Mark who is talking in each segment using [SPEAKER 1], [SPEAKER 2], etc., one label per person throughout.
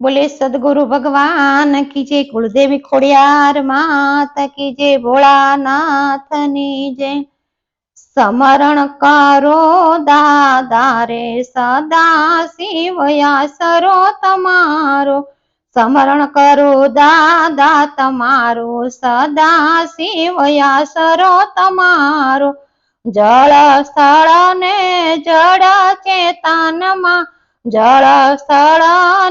[SPEAKER 1] બોલે, સદગુરુ ભગવાન કી જય કુળદેવી ખોડિયાર માત કી જય ભોળાનાથની જય. સમરણ કરો દાદા રે સદા શિવયા સરો તમારો. સમરણ કરો દાદા તમારો, સદા શિવયા સરો તમારો. જળ સ્થળ ને જળ ચેતનમાં જળ સ્થળ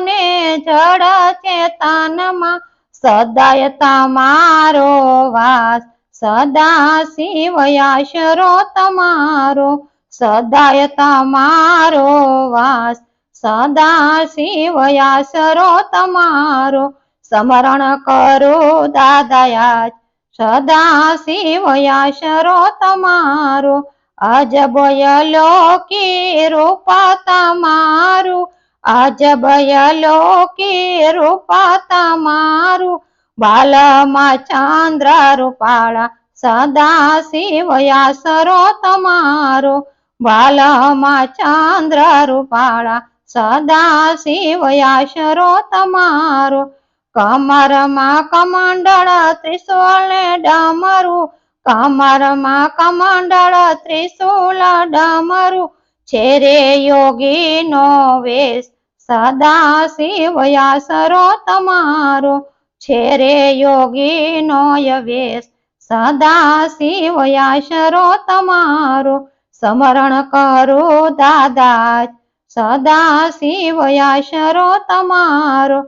[SPEAKER 1] ને જળ ચેતનમાં સદાય તમારો વાસ. સદા શિવયાશરો તમારો. સદાય તમારો વાસ. સદા શિવયાશરો તમારો. સ્મરણ કરો દાદાયા સદા શિવયાશરો તમારો. અજબયલો કે રૂપા તમારું અજબયલો કે રૂપા તમારું બાલમાં ચંદ્ર રૂપાળા સદા શિવયાસરો તમારો બાલમાં ચંદ્ર રૂપાળા સદા શિવયાસરો તમારો કમરમાં કમંડળ ત્રિશુલ ને ડમરું કમરમાં કમંડળ ત્રિશુલ ડમરું. છે રે યોગીનો વેશ, સદા શિવયાસરો તમારો છે રે યોગીનો વેશ, સદા શિવયાશરો તમારો સ્મરણ કરો દાદા સદા શિવયાશરો તમારો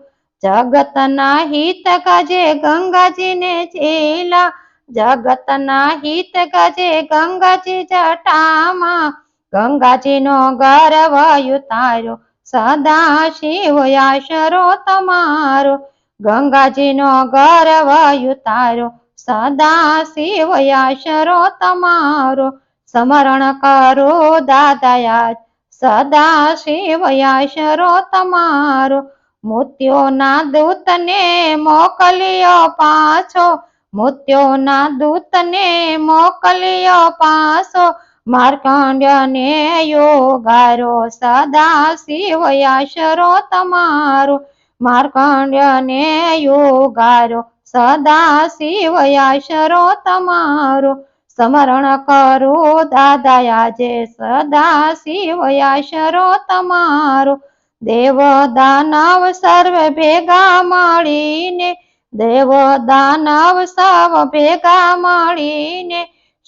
[SPEAKER 1] જગતના હિત કજે ગંગાજીને ચેલા જગતના હિત ગજે ગંગાજી જટામાં. ગંગાજીનો ગર્વ ઉતાર્યો સદા શિવયાશરો તમારો ગંગાજીનો ગર્વ ઉતાર્યો સદા શિવયાશરો તમારો સ્મરણ કરો દાદાયા સદા શિવ આશરો તમારો મોત્યોના દૂતને મોકલ્યો પાછો મોત્યોના દૂતને મોકલ્યો પાછો માર્કંડ્યને યોગારો સદા શિવયાશરો તમારો માર્કંડ્યને યોગારો સદા શિવયાશરો તમારો સ્મરણ કરો દાદાયાજે સદા શિવયાશરો તમારો દેવ દાનવ સર્વ ભેગા મળીને દેવ દાનવ સવ ભેગા મળીને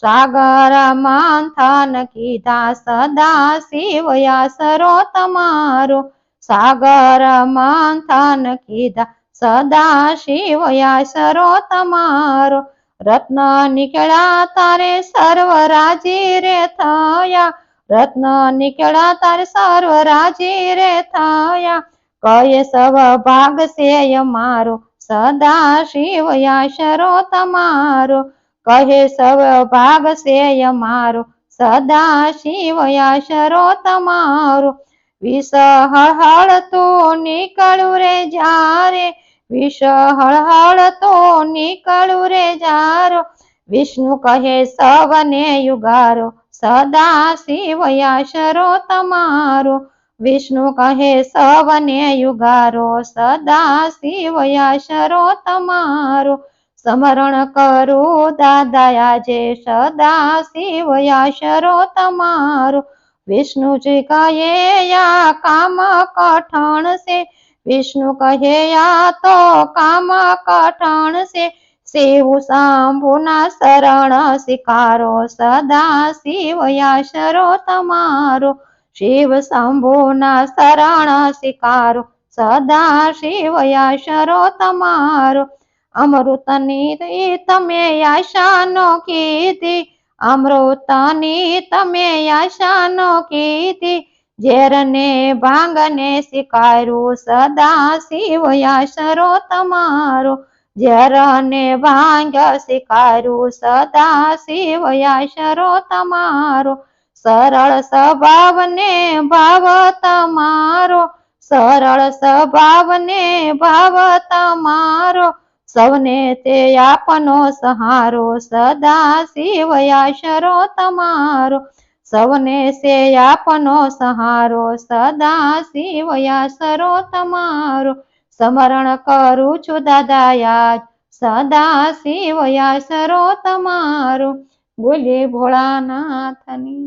[SPEAKER 1] સાગર મંથન કીધા, સદા શિવયાસરો તમારો સાગર મંથન કીધા, સદા શિવયાસરો તમારો રત્ન નીકળ્યા તારે સર્વ રાજી રે થયા. રત્ન નીકળ્યા તારે સર્વ રાજી રે થયા. કય સવ ભાગ છે મારો? સદા શિવયાશરો તમારો કહે સવ ભાગ શેય મારો સદા શિવયાશરો તમારો હળહળ તો નીકળું રે વિષ હળહળ તો નીકળું રે જારો વિષ્ણુ કહે સવને યુગારો સદા શિવયાશરો તમારો વિષ્ણુ કહે, સવને યુગારો, સદા શિવયાશરો તમારો સ્મરણ કરો દાદાયાજે સદા શિવયાશરો તમારો વિષ્ણુજી કહે યા કામ કઠણ છે. વિષ્ણુ કહે યા તો કામ કઠણ છે. શિવ શંભુના શરણ સ્વીકારો સદા શિવયાશરો તમારો શિવ શંભુના શરણ શિકારો, સદા શિવયાશરો તમારો અમૃતની તમે આશાનો કીધી, અમૃતની તમે આશાનો કીધી. ઝેરને ભાંગને શિકારું, સદા શિવયાશરો તમારો ઝેરને ભાંગ શિકારું, સદા શિવયાશરો તમારો સરળ સ્વભાવને ભાવ તમારો સરળ સ્વભાવને ભાવ તમારો સૌને તે આપનો સહારો સદા શિવયાશરો તમારો સૌને સે આપનો સહારો સદા શિવયાશરો તમારો સ્મરણ કરું છું દાદા યાદ સદા શિવ યાસરો તમારો બોલે ભોળાનાથની